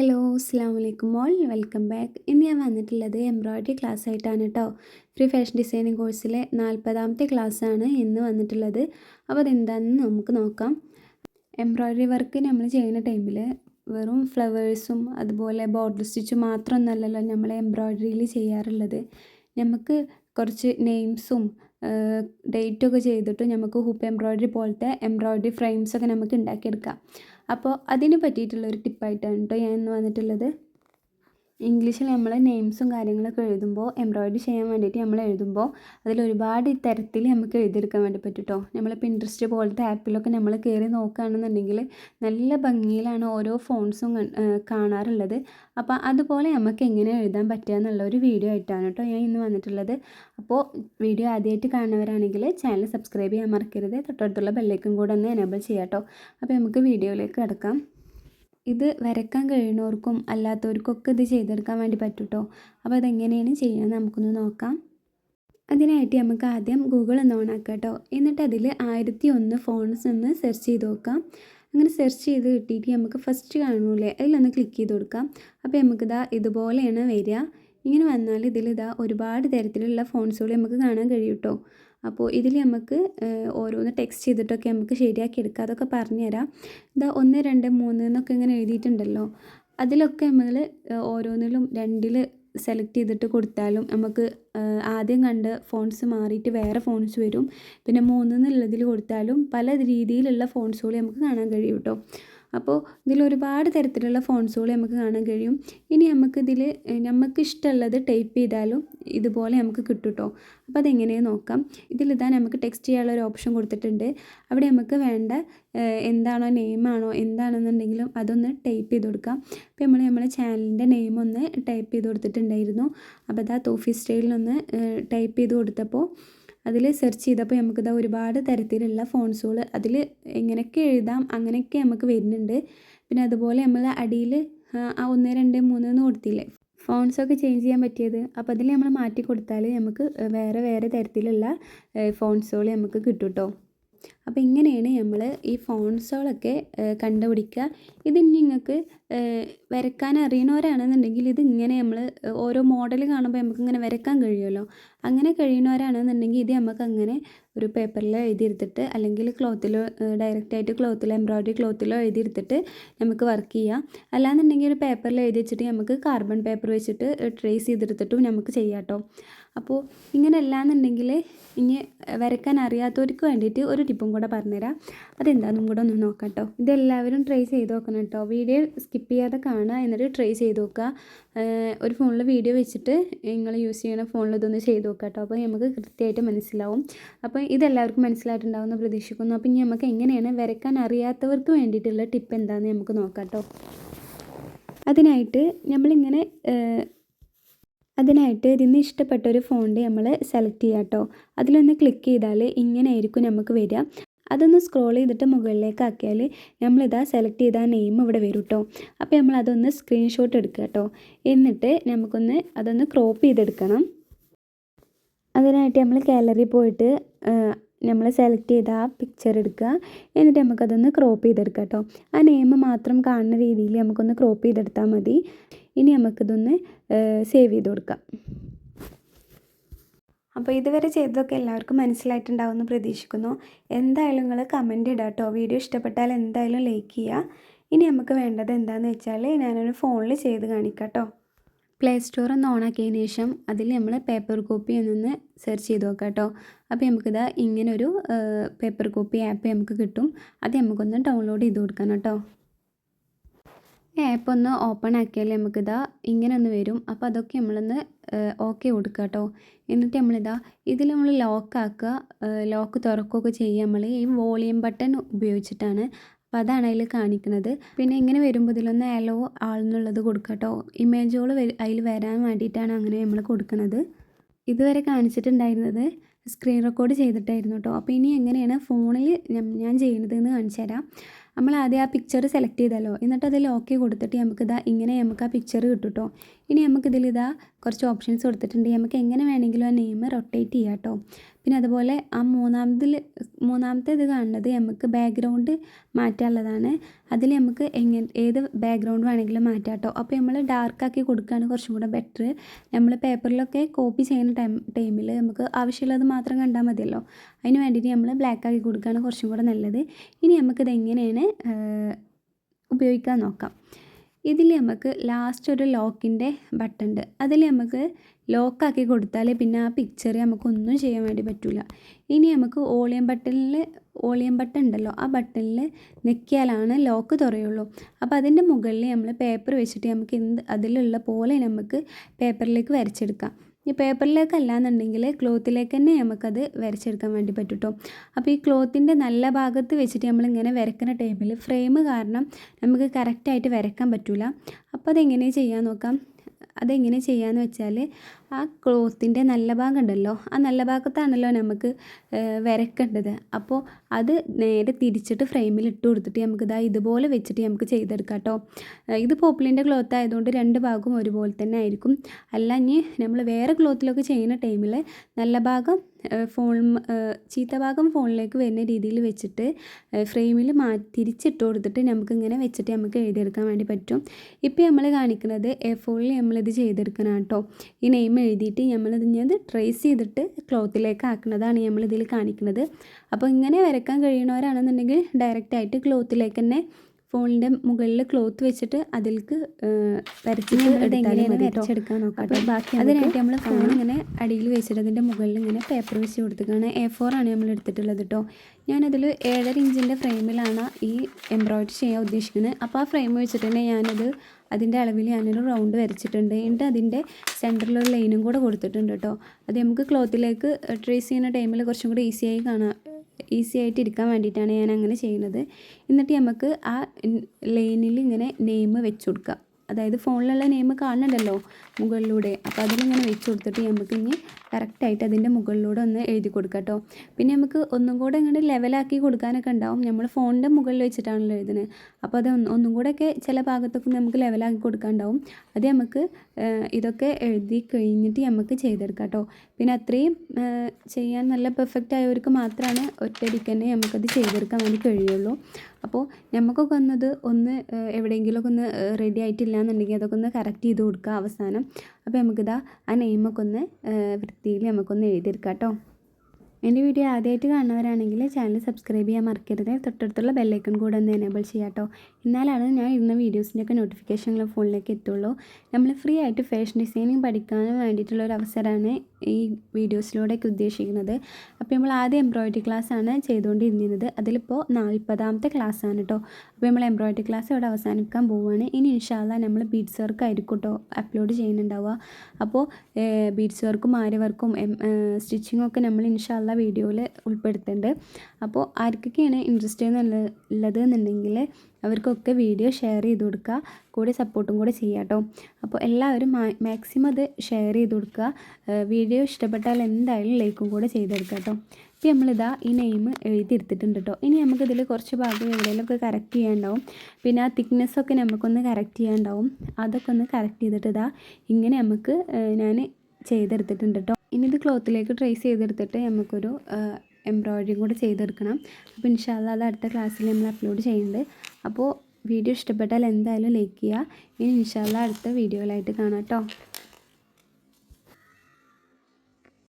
Hello അസ്സാം വലൈക്കും all welcome back ഇന്ന് ഞാൻ വന്നിട്ടുള്ളത് എംബ്രോയ്ഡറി ക്ലാസ് ആയിട്ടാണ് കേട്ടോ ഫ്രീ ഫാഷൻ ഡിസൈനിങ് കോഴ്സിലെ നാൽപ്പതാമത്തെ ആണ് ഇന്ന് വന്നിട്ടുള്ളത്. അപ്പോൾ അതെന്താണെന്ന് നമുക്ക് നോക്കാം. എംബ്രോയ്ഡറി വർക്ക് നമ്മൾ ചെയ്യുന്ന ടൈമിൽ വെറും ഫ്ലവേഴ്സും അതുപോലെ ബോർഡർ സ്റ്റിച്ചും മാത്രമൊന്നുമല്ലല്ലോ നമ്മൾ എംബ്രോയ്ഡറിയിൽ ചെയ്യാറുള്ളത്. നമുക്ക് കുറച്ച് നെയിംസും ഡേറ്റൊക്കെ ചെയ്തിട്ട് നമുക്ക് ഹൂപ്പ് എംബ്രോയ്ഡറി പോലത്തെ എംബ്രോയ്ഡറി ഫ്രെയിംസൊക്കെ നമുക്ക് ഉണ്ടാക്കിയെടുക്കാം. അപ്പോൾ അതിന് പറ്റിയിട്ടുള്ള ഒരു ടിപ്പായിട്ടാണ് കേട്ടോ ഞാൻ ഇന്ന് വന്നിട്ടുള്ളത്. ഇംഗ്ലീഷിൽ നമ്മൾ നെയിംസും കാര്യങ്ങളൊക്കെ എഴുതുമ്പോൾ എംബ്രോയ്ഡറി ചെയ്യാൻ വേണ്ടിയിട്ട് നമ്മൾ എഴുതുമ്പോൾ അതിൽ ഒരുപാട് തരത്തിൽ നമുക്ക് എഴുതിയെടുക്കാൻ വേണ്ടി പറ്റും കേട്ടോ നമ്മൾ ഇൻട്രസ്റ്റ് പോലത്തെ ആപ്പിലൊക്കെ നമ്മൾ കയറി നോക്കുകയാണെന്നുണ്ടെങ്കിൽ നല്ല ഭംഗിയിലാണ് ഓരോ ഫോൺസും കാണാറുള്ളത്. അപ്പോൾ അതുപോലെ നമുക്ക് എങ്ങനെ എഴുതാൻ പറ്റുക എന്നുള്ള ഒരു വീഡിയോ ആയിട്ടാണ് കേട്ടോ ഞാൻ ഇന്ന് വന്നിട്ടുള്ളത്. അപ്പോൾ വീഡിയോ ആദ്യമായിട്ട് കാണുന്നവരാണെങ്കിൽ ചാനൽ സബ്സ്ക്രൈബ് ചെയ്യാൻ മറക്കരുത്. തൊട്ടടുത്തുള്ള ബെല്ലേക്കും കൂടെ ഒന്ന് എനേബിൾ ചെയ്യാം കേട്ടോ അപ്പോൾ നമുക്ക് വീഡിയോയിലേക്ക് കിടക്കാം. ഇത് വരയ്ക്കാൻ കഴിയുന്നവർക്കും അല്ലാത്തവർക്കൊക്കെ ഇത് ചെയ്തെടുക്കാൻ വേണ്ടി പറ്റും കേട്ടോ അപ്പോൾ അതെങ്ങനെയാണ് ചെയ്യുന്നത് നമുക്കൊന്ന് നോക്കാം. അതിനായിട്ട് നമുക്ക് ആദ്യം ഗൂഗിൾ ഒന്ന് ഓൺ ആക്കാം കേട്ടോ. എന്നിട്ട് അതിൽ ആയിരത്തി ഒന്ന് ഫോൺസ് ഒന്ന് സെർച്ച് ചെയ്ത് നോക്കാം. അങ്ങനെ സെർച്ച് ചെയ്ത് കിട്ടിയിട്ട് നമുക്ക് ഫസ്റ്റ് കാണൂലേ അതിലൊന്ന് ക്ലിക്ക് ചെയ്ത് കൊടുക്കാം. അപ്പോൾ നമുക്കിതാ ഇതുപോലെയാണ് വരിക. ഇങ്ങനെ വന്നാൽ ഇതിലിതാ ഒരുപാട് തരത്തിലുള്ള ഫോൺസുകൾ നമുക്ക് കാണാൻ കഴിയും കേട്ടോ. അപ്പോൾ ഇതിൽ നമുക്ക് ഓരോന്ന് ടെക്സ്റ്റ് ചെയ്തിട്ടൊക്കെ നമുക്ക് ശരിയാക്കി എടുക്കാം. അതൊക്കെ പറഞ്ഞുതരാം. ഇതാ ഒന്ന് രണ്ട് മൂന്ന് എന്നൊക്കെ ഇങ്ങനെ എഴുതിയിട്ടുണ്ടല്ലോ. അതിലൊക്കെ നമ്മൾ ഓരോന്നിലും രണ്ടിൽ സെലക്ട് ചെയ്തിട്ട് കൊടുത്താലും നമുക്ക് ആദ്യം കണ്ട് ഫോൺസ് മാറിയിട്ട് വേറെ ഫോൺസ് വരും. പിന്നെ മൂന്ന് എന്നുള്ളതിൽ കൊടുത്താലും പല രീതിയിലുള്ള ഫോൺസുകൾ നമുക്ക് കാണാൻ കഴിയും കേട്ടോ. അപ്പോൾ ഇതിൽ ഒരുപാട് തരത്തിലുള്ള ഫോൺസുകൾ നമുക്ക് കാണാൻ കഴിയും. ഇനി നമുക്ക് നമുക്കിതിൽ നമുക്ക് ഇഷ്ടമുള്ളത് ടൈപ്പ് ചെയ്താലും ഇതുപോലെ നമുക്ക് കിട്ടും കേട്ടോ. അപ്പോൾ അതെങ്ങനെയാണ് നോക്കാം. ഇതിലിതാ നമുക്ക് ടെക്സ്റ്റ് ചെയ്യാനുള്ള ഒരു ഓപ്ഷൻ കൊടുത്തിട്ടുണ്ട്. അവിടെ നമുക്ക് വേണ്ട എന്താണോ നെയിമാണോ എന്താണെന്നുണ്ടെങ്കിലും അതൊന്ന് ടൈപ്പ് ചെയ്ത് കൊടുക്കാം. അപ്പോൾ നമ്മൾ നമ്മുടെ ചാനലിന്റെ നെയിം ഒന്ന് ടൈപ്പ് ചെയ്ത് കൊടുത്തിട്ടുണ്ടായിരുന്നു. അപ്പോൾ അതാ തോഫി സ്റ്റൈലിനൊന്ന് ടൈപ്പ് ചെയ്ത് കൊടുത്തപ്പോൾ അതിൽ സെർച്ച് ചെയ്തപ്പോൾ നമുക്കിതാ ഒരുപാട് തരത്തിലുള്ള ഫോൺസുകൾ അതിൽ എങ്ങനെയൊക്കെ എഴുതാം അങ്ങനെയൊക്കെ നമുക്ക് വരുന്നുണ്ട്. പിന്നെ അതുപോലെ നമ്മൾ അടിയിൽ ആ ഒന്ന് രണ്ട് മൂന്ന് എന്ന് കൊടുത്തില്ലേ? ഫോൺസൊക്കെ ചേഞ്ച് ചെയ്യാൻ പറ്റിയത്. അപ്പോൾ അതിൽ നമ്മൾ മാറ്റി കൊടുത്താൽ നമുക്ക് വേറെ വേറെ തരത്തിലുള്ള ഫോൺസുകൾ നമുക്ക് കിട്ടും കേട്ടോ അപ്പോൾ ഇങ്ങനെയാണ് നമ്മൾ ഈ ഫോൺസുകളൊക്കെ കണ്ടുപിടിക്കുക. ഇത് നിങ്ങൾക്ക് വരയ്ക്കാൻ അറിയണവരാണെന്നുണ്ടെങ്കിൽ ഇത് ഇങ്ങനെ നമ്മൾ ഓരോ മോഡൽ കാണുമ്പോൾ നമുക്കിങ്ങനെ വരയ്ക്കാൻ കഴിയുമല്ലോ? അങ്ങനെ കഴിയുന്നവരാണെന്നുണ്ടെങ്കിൽ ഇത് നമുക്ക് അങ്ങനെ ഒരു പേപ്പറിൽ എഴുതിയെടുത്തിട്ട് അല്ലെങ്കിൽ ക്ലോത്തിലോ ഡയറക്റ്റായിട്ട് ക്ലോത്തിലോ എംബ്രോയ്ഡറി ക്ലോത്തിലോ എഴുതിയെടുത്തിട്ട് നമുക്ക് വർക്ക് ചെയ്യാം. അല്ലാന്നുണ്ടെങ്കിൽ ഒരു പേപ്പറിൽ എഴുതി വെച്ചിട്ട് നമുക്ക് കാർബൺ പേപ്പർ വെച്ചിട്ട് ട്രേസ് ചെയ്തെടുത്തിട്ടും നമുക്ക് ചെയ്യാം അപ്പോൾ ഇങ്ങനെ അല്ലാന്നുണ്ടെങ്കിൽ ഇനി വരയ്ക്കാൻ അറിയാത്തവർക്ക് വേണ്ടിയിട്ട് ഒരു ടിപ്പും കൂടെ പറഞ്ഞുതരാം. അതെന്താണെന്നും കൂടെ ഒന്ന് നോക്കാം കേട്ടോ ഇതെല്ലാവരും ട്രൈ ചെയ്ത് നോക്കണം കേട്ടോ വീഡിയോ സ്കിപ്പ് ചെയ്യാതെ കാണുക എന്നിട്ട് ട്രൈ ചെയ്ത് നോക്കുക. ഒരു ഫോണിൽ വീഡിയോ വെച്ചിട്ട് നിങ്ങൾ യൂസ് ചെയ്യുന്ന ഫോണിൽ ഇതൊന്ന് ചെയ്ത് നോക്കുക കേട്ടോ അപ്പോൾ നമുക്ക് കൃത്യമായിട്ട് മനസ്സിലാവും. അപ്പോൾ ഇതെല്ലാവർക്കും മനസ്സിലായിട്ടുണ്ടാവുമെന്ന് പ്രതീക്ഷിക്കുന്നു. അപ്പം ഇനി നമുക്ക് എങ്ങനെയാണ് വരയ്ക്കാൻ അറിയാത്തവർക്ക് വേണ്ടിയിട്ടുള്ള ടിപ്പ് എന്താണെന്ന് നമുക്ക് നോക്കാം കേട്ടോ അതിനായിട്ട് നമ്മളിങ്ങനെ അതിനായിട്ട് ഇതിന്ന് ഇഷ്ടപ്പെട്ട ഒരു ഫോണ്ട് നമ്മൾ സെലക്ട് ചെയ്യുക കേട്ടോ അതിലൊന്ന് ക്ലിക്ക് ചെയ്താൽ ഇങ്ങനെ ആയിരിക്കും നമുക്ക് വരിക. അതൊന്ന് സ്ക്രോൾ ചെയ്തിട്ട് മുകളിലേക്ക് ആക്കിയാൽ നമ്മളിതാ സെലക്ട് ചെയ്ത നെയിം ഇവിടെ വരും കേട്ടോ അപ്പോൾ നമ്മൾ അതൊന്ന് സ്ക്രീൻഷോട്ട് എടുക്കുക കേട്ടോ എന്നിട്ട് നമുക്കൊന്ന് അതൊന്ന് ക്രോപ്പ് ചെയ്തെടുക്കണം. അതിനായിട്ട് നമ്മൾ ഗാലറി പോയിട്ട് നമ്മൾ സെലക്ട് ചെയ്ത ആ പിക്ചർ എടുക്കുക. എന്നിട്ട് നമുക്കതൊന്ന് ക്രോപ്പ് ചെയ്തെടുക്കാം കേട്ടോ ആ നെയിം മാത്രം കാണുന്ന രീതിയിൽ നമുക്കൊന്ന് ക്രോപ്പ് ചെയ്തെടുത്താൽ മതി. ഇനി നമുക്കിതൊന്ന് സേവ് ചെയ്ത് കൊടുക്കാം. അപ്പോൾ ഇതുവരെ ചെയ്തതൊക്കെ എല്ലാവർക്കും മനസ്സിലായിട്ടുണ്ടാവുമെന്ന് പ്രതീക്ഷിക്കുന്നു. എന്തായാലും നിങ്ങൾ കമന്റ് ഇടാം കേട്ടോ വീഡിയോ ഇഷ്ടപ്പെട്ടാൽ എന്തായാലും ലൈക്ക് ചെയ്യുക. ഇനി നമുക്ക് വേണ്ടത് എന്താണെന്ന് വെച്ചാൽ ഞാനൊരു ഫോണിൽ ചെയ്ത് കാണിക്കാം കേട്ടോ പ്ലേ സ്റ്റോർ ഒന്ന് ഓണാക്കിയതിന് ശേഷം അതിൽ നമ്മൾ പേപ്പർ കോപ്പി എന്നൊന്ന് സെർച്ച് ചെയ്ത് നോക്കാം കേട്ടോ. അപ്പോൾ നമുക്കിതാ ഇങ്ങനൊരു പേപ്പർ കോപ്പി ആപ്പ് നമുക്ക് കിട്ടും. അത് നമുക്കൊന്ന് ഡൗൺലോഡ് ചെയ്ത് കൊടുക്കണം കേട്ടോ. ആപ്പ് ഒന്ന് ഓപ്പൺ ആക്കിയാൽ നമുക്കിതാ ഇങ്ങനെ ഒന്ന് വരും. അപ്പോൾ അതൊക്കെ നമ്മളൊന്ന് ഓക്കെ കൊടുക്കുക കേട്ടോ. എന്നിട്ട് നമ്മളിതാ ഇതിൽ നമ്മൾ ലോക്ക് ആക്കുക ലോക്ക് തുറക്കുകയൊക്കെ ചെയ്യുക നമ്മൾ ഈ വോളിയം ബട്ടൺ ഉപയോഗിച്ചിട്ടാണ് അപ്പോൾ അതാണ് അതിൽ കാണിക്കുന്നത് പിന്നെ ഇങ്ങനെ വരുമ്പോൾ ഇതിലൊന്ന് എലോ ആൾന്നുള്ളത് കൊടുക്കുക കേട്ടോ ഇമേജുകൾ അതിൽ വരാൻ വേണ്ടിയിട്ടാണ് അങ്ങനെ നമ്മൾ കൊടുക്കുന്നത് ഇതുവരെ കാണിച്ചിട്ടുണ്ടായിരുന്നത് സ്ക്രീൻ റെക്കോർഡ് ചെയ്തിട്ടായിരുന്നു കേട്ടോ അപ്പോൾ ഇനി എങ്ങനെയാണ് ഫോണിൽ ഞാൻ ചെയ്യുന്നത് എന്ന് കാണിച്ചു തരാം. നമ്മൾ ആദ്യം ആ പിക്ചർ സെലക്ട് ചെയ്തല്ലോ എന്നിട്ട് അതിൽ ഓക്കെ കൊടുത്തിട്ട് നമുക്ക് ഇതാ ഇങ്ങനെ നമുക്ക് ആ പിക്ചർ കിട്ടുട്ടോ. ഇനി നമുക്ക് ഇതിൽ ഇതാ കുറച്ച് ഓപ്ഷൻസ് കൊടുത്തിട്ടുണ്ട്. നമുക്ക് എങ്ങനെ വേണമെങ്കിലും ആ നെയിം റൊട്ടേറ്റ് ചെയ്യാം കേട്ടോ പിന്നെ അതുപോലെ ആ മൂന്നാമതിൽ മൂന്നാമത്തെ ഇത് കാണുന്നത് നമുക്ക് ബാക്ക്ഗ്രൗണ്ട് മാറ്റാനുള്ളതാണ്. അതിൽ നമുക്ക് എങ്ങനെ ഏത് ബാക്ക്ഗ്രൗണ്ട് വേണമെങ്കിലും മാറ്റാം കേട്ടോ അപ്പോൾ നമ്മൾ ഡാർക്കാക്കി കൊടുക്കുകയാണ് കുറച്ചും കൂടെ ബെറ്റർ നമ്മൾ പേപ്പറിലൊക്കെ കോപ്പി ചെയ്യുന്ന ടൈം ടൈമിൽ നമുക്ക് ആവശ്യമുള്ളത് മാത്രം കണ്ടാൽ മതിയല്ലോ. അതിന് വേണ്ടിയിട്ട് നമ്മൾ ബ്ലാക്ക് ആക്കി കൊടുക്കുകയാണ് കുറച്ചും കൂടെ നല്ലത്. ഇനി നമുക്കിത് എങ്ങനെയാണ് ഉപയോഗിക്കാൻ നോക്കാം. ഇതിൽ നമുക്ക് ലാസ്റ്റ് ഒരു ലോക്കിന്റെ ബട്ടൺ ഉണ്ട് അതിൽ നമുക്ക് ലോക്കാക്കി കൊടുത്താൽ പിന്നെ ആ പിക്ചർ നമുക്കൊന്നും ചെയ്യാൻ വേണ്ടി പറ്റില്ല ഇനി നമുക്ക് ഓളിയം ബട്ടണിൽ ഓളിയം ബട്ടൺ ഉണ്ടല്ലോ ആ ബട്ടണിൽ ഞെക്കിയാലാണ് ലോക്ക് തുറയുള്ളൂ. അപ്പോൾ അതിന്റെ മുകളിൽ നമ്മൾ പേപ്പർ വെച്ചിട്ട് നമുക്ക് എന്ത് അതിലുള്ള പോലെ നമുക്ക് പേപ്പറിലേക്ക് വരച്ചെടുക്കാം. ഈ പേപ്പറിലേക്ക് അല്ലാന്നുണ്ടെങ്കിൽ ക്ലോത്തിലേക്ക് തന്നെ നമുക്കത് വരച്ചെടുക്കാൻ വേണ്ടി പറ്റും അപ്പോൾ ഈ ക്ലോത്തിന്റെ നല്ല ഭാഗത്ത് വെച്ചിട്ട് നമ്മളിങ്ങനെ വരക്കുന്ന ടൈമിൽ ഫ്രെയിം കാരണം നമുക്ക് കറക്റ്റായിട്ട് വരക്കാൻ പറ്റില്ല അപ്പോൾ അതെങ്ങനെ ചെയ്യാൻ നോക്കാം. അതെങ്ങനെ ചെയ്യാന്ന് വെച്ചാൽ ആ ക്ലോത്തിന്റെ നല്ല ഭാഗമുണ്ടല്ലോ. ആ നല്ല ഭാഗത്താണല്ലോ നമുക്ക് വരക്കേണ്ടത്. അപ്പോൾ അത് നേരെ തിരിച്ചിട്ട് ഫ്രെയിമിൽ ഇട്ട് കൊടുത്തിട്ട് നമുക്ക് ഇതാ ഇതുപോലെ വെച്ചിട്ട് നമുക്ക് ചെയ്തെടുക്കാം കേട്ടോ. ഇത് പോപ്പിളിന്റെ ക്ലോത്ത് ആയതുകൊണ്ട് രണ്ട് ഭാഗവും ഒരുപോലെ തന്നെ ആയിരിക്കും. അല്ല ഇനി നമ്മൾ വേറെ ക്ലോത്തിലൊക്കെ ചെയ്യുന്ന ടൈമിൽ നല്ല ഭാഗം ഫോൺ ചീത്ത ഭാഗം ഫോണിലേക്ക് വരുന്ന രീതിയിൽ വെച്ചിട്ട് ഫ്രെയിമിൽ മാ തിരിച്ചിട്ട് കൊടുത്തിട്ട് നമുക്ക് ഇങ്ങനെ വെച്ചിട്ട് നമുക്ക് എഴുതിയെടുക്കാൻ വേണ്ടി പറ്റും. ഇപ്പോൾ നമ്മൾ കാണിക്കുന്നത് എ ഫോണിൽ നമ്മളിത് ചെയ്തെടുക്കണം കേട്ടോ. ഈ നെയിം എഴുതിയിട്ട് നമ്മളത് ഞാൻ ട്രേസ് ചെയ്തിട്ട് ക്ലോത്തിലേക്ക് ആക്കുന്നതാണ് നമ്മളിതിൽ കാണിക്കുന്നത്. അപ്പോൾ ഇങ്ങനെ വരക്കാൻ കഴിയണവരാണെന്നുണ്ടെങ്കിൽ ഡയറക്റ്റായിട്ട് ക്ലോത്തിലേക്ക് തന്നെ ഫോണിന്റെ മുകളിൽ ക്ലോത്ത് വെച്ചിട്ട് അതിലേക്ക് വരച്ചിട്ട് വരച്ചെടുക്കാൻ നോക്കാം അപ്പോൾ ബാക്കി അതിനായിട്ട് നമ്മൾ ഫോൺ ഇങ്ങനെ അടിയിൽ വെച്ചിട്ട് അതിന്റെ മുകളിൽ ഇങ്ങനെ പേപ്പർ വെച്ച് കൊടുത്തിട്ടാണ് എ ഫോർ ആണ് നമ്മൾ എടുത്തിട്ടുള്ളത് കേട്ടോ ഞാനതിൽ ഏഴര ഇഞ്ചിന്റെ ഫ്രെയിമിലാണ് ഈ എംബ്രോയിഡറി ചെയ്യാൻ ഉദ്ദേശിക്കുന്നത്. അപ്പോൾ ആ ഫ്രെയിം വെച്ചിട്ട് തന്നെ ഞാനത് അതിന്റെ അളവിൽ ഞാനൊരു റൗണ്ട് വരച്ചിട്ടുണ്ട്. എന്നിട്ട് അതിന്റെ സെന്ററിലൊരു ലൈനും കൂടെ കൊടുത്തിട്ടുണ്ട് കേട്ടോ അത് നമുക്ക് ക്ലോത്തിലേക്ക് ട്രേസ് ചെയ്യുന്ന ടൈമിൽ കുറച്ചും കൂടി ഈസിയായി കാണാം ഈസി ആയിട്ട് ഇരിക്കാൻ വേണ്ടിയിട്ടാണ് ഞാൻ അങ്ങനെ ചെയ്യുന്നത്. എന്നിട്ട് നമുക്ക് ആ ലൈനിൽ ഇങ്ങനെ നെയിം വെച്ച് കൊടുക്കുക. അതായത് ഫോണിലുള്ള നെയിം കാണുന്നുണ്ടല്ലോ മുകളിലൂടെ. അപ്പോൾ അതിലിങ്ങനെ വെച്ച് കൊടുത്തിട്ട് നമുക്ക് ഇനി കറക്റ്റായിട്ട് അതിന്റെ മുകളിലൂടെ ഒന്ന് എഴുതി കൊടുക്കാം കേട്ടോ പിന്നെ നമുക്ക് ഒന്നും കൂടെ ഇങ്ങോട്ട് ലെവലാക്കി കൊടുക്കാനൊക്കെ ഉണ്ടാവും. നമ്മൾ ഫോണിന്റെ മുകളിൽ വെച്ചിട്ടാണല്ലോ എഴുതുന്നത് അപ്പോൾ അത് ഒന്നും കൂടെയൊക്കെ ചില ഭാഗത്തൊക്കെ നമുക്ക് ലെവലാക്കി കൊടുക്കാനുണ്ടാവും അത് നമുക്ക് ഇതൊക്കെ എഴുതി കഴിഞ്ഞിട്ട് നമുക്ക് ചെയ്തെടുക്കാം കേട്ടോ പിന്നെ അത്രയും ചെയ്യാൻ നല്ല പെർഫെക്റ്റ് ആയവർക്ക് മാത്രമാണ് ഒറ്റയടിക്ക് തന്നെ നമുക്കത് ചെയ്തെടുക്കാൻ വേണ്ടി കഴിയുള്ളൂ. അപ്പോൾ നമുക്കൊക്കെ ഒന്നത് ഒന്ന് എവിടെയെങ്കിലുമൊക്കെ ഒന്ന് റെഡി ആയിട്ടില്ല എന്നുണ്ടെങ്കിൽ അതൊക്കെ ഒന്ന് കറക്റ്റ് ചെയ്ത് കൊടുക്കുക അവസാനം. അപ്പോൾ നമുക്കിതാ ആ നെയിമൊക്കെ ഒന്ന് വൃത്തിയിൽ നമുക്കൊന്ന് എഴുതിയെടുക്കാം കേട്ടോ എന്റെ വീഡിയോ ആദ്യമായിട്ട് കാണുന്നവരാണെങ്കിൽ ചാനൽ സബ്സ്ക്രൈബ് ചെയ്യാൻ മറക്കരുത്. തൊട്ടടുത്തുള്ള ബെല്ലൈക്കൺ കൂടെ ഒന്ന് എനേബിൾ ചെയ്യാം കേട്ടോ എന്നാലാണ് ഞാൻ ഇരുന്ന വീഡിയോസിന്റെയൊക്കെ നോട്ടിഫിക്കേഷനുകൾ ഫോണിലേക്ക് എത്തുള്ളൂ. നമ്മൾ ഫ്രീ ആയിട്ട് ഫാഷൻ ഡിസൈനിങ് പഠിക്കാൻ വേണ്ടിയിട്ടുള്ള ഒരു അവസരമാണ് ഈ വീഡിയോസിലൂടെയൊക്കെ ഉദ്ദേശിക്കുന്നത്. അപ്പോൾ നമ്മൾ ആദ്യം എംബ്രോയിഡറി ക്ലാസ് ആണ് ചെയ്തുകൊണ്ടിരുന്നത്. അതിലിപ്പോൾ നാൽപ്പതാമത്തെ ക്ലാസ് ആണ് കേട്ടോ അപ്പോൾ നമ്മൾ എംബ്രോയിഡറി ക്ലാസ് ഇവിടെ അവസാനിക്കാൻ പോവുകയാണ് ഇനി ഇൻഷാല്ല നമ്മൾ ബീഡ്സ് വർക്ക് ആയിരിക്കും കേട്ടോ അപ്ലോഡ് ചെയ്യുന്നുണ്ടാവുക. അപ്പോൾ ബീഡ്സ് വർക്കും ആര്യ വർക്കും സ്റ്റിച്ചിങ്ങും ഒക്കെ നമ്മൾ ഇൻഷാല്ല വീഡിയോയിൽ ഉൾപ്പെടുത്തുന്നുണ്ട്. അപ്പോൾ ആർക്കൊക്കെയാണ് ഇൻട്രസ്റ്റ് ഉള്ളത് എന്നുണ്ടെങ്കിൽ അവർക്കൊക്കെ വീഡിയോ ഷെയർ ചെയ്ത് കൊടുക്കുക. കൂടെ സപ്പോർട്ടും കൂടെ ചെയ്യാം കേട്ടോ. അപ്പോൾ എല്ലാവരും മാക്സിമം അത് ഷെയർ ചെയ്ത് കൊടുക്കുക. വീഡിയോ ഇഷ്ടപ്പെട്ടാൽ എന്തായാലും ലൈക്കും കൂടെ ചെയ്തെടുക്കുക കേട്ടോ. ഇപ്പോൾ നമ്മളിതാ ഈ നെയിം എഴുതിയെടുത്തിട്ടുണ്ട് കേട്ടോ. ഇനി നമുക്കിതിൽ കുറച്ച് ഭാഗം എവിടെയെങ്കിലുമൊക്കെ കറക്റ്റ് ചെയ്യാനുണ്ടാവും. പിന്നെ ആ തിക്നെസ്സൊക്കെ നമുക്കൊന്ന് കറക്റ്റ് ചെയ്യാനുണ്ടാവും. അതൊക്കെ ഒന്ന് കറക്റ്റ് ചെയ്തിട്ട് ഇതാ ഇങ്ങനെ നമുക്ക് ഞാൻ ചെയ്തെടുത്തിട്ടുണ്ട് കേട്ടോ. ഇനി ഇത് ക്ലോത്തിലേക്ക് ട്രേസ് ചെയ്തെടുത്തിട്ട് നമുക്കൊരു എംബ്രോയിഡറിയും കൂടെ ചെയ്തെടുക്കണം. അപ്പോൾ ഇൻഷാല്ല അത് അടുത്ത ക്ലാസ്സിൽ നമ്മൾ അപ്ലോഡ് ചെയ്യുന്നുണ്ട്. അപ്പോൾ വീഡിയോ ഇഷ്ടപ്പെട്ടാൽ എന്തായാലും ലൈക്ക് ചെയ്യുക. ഇനി ഇൻഷാല്ല അടുത്ത വീഡിയോയിലായിട്ട് കാണാം കേട്ടോ.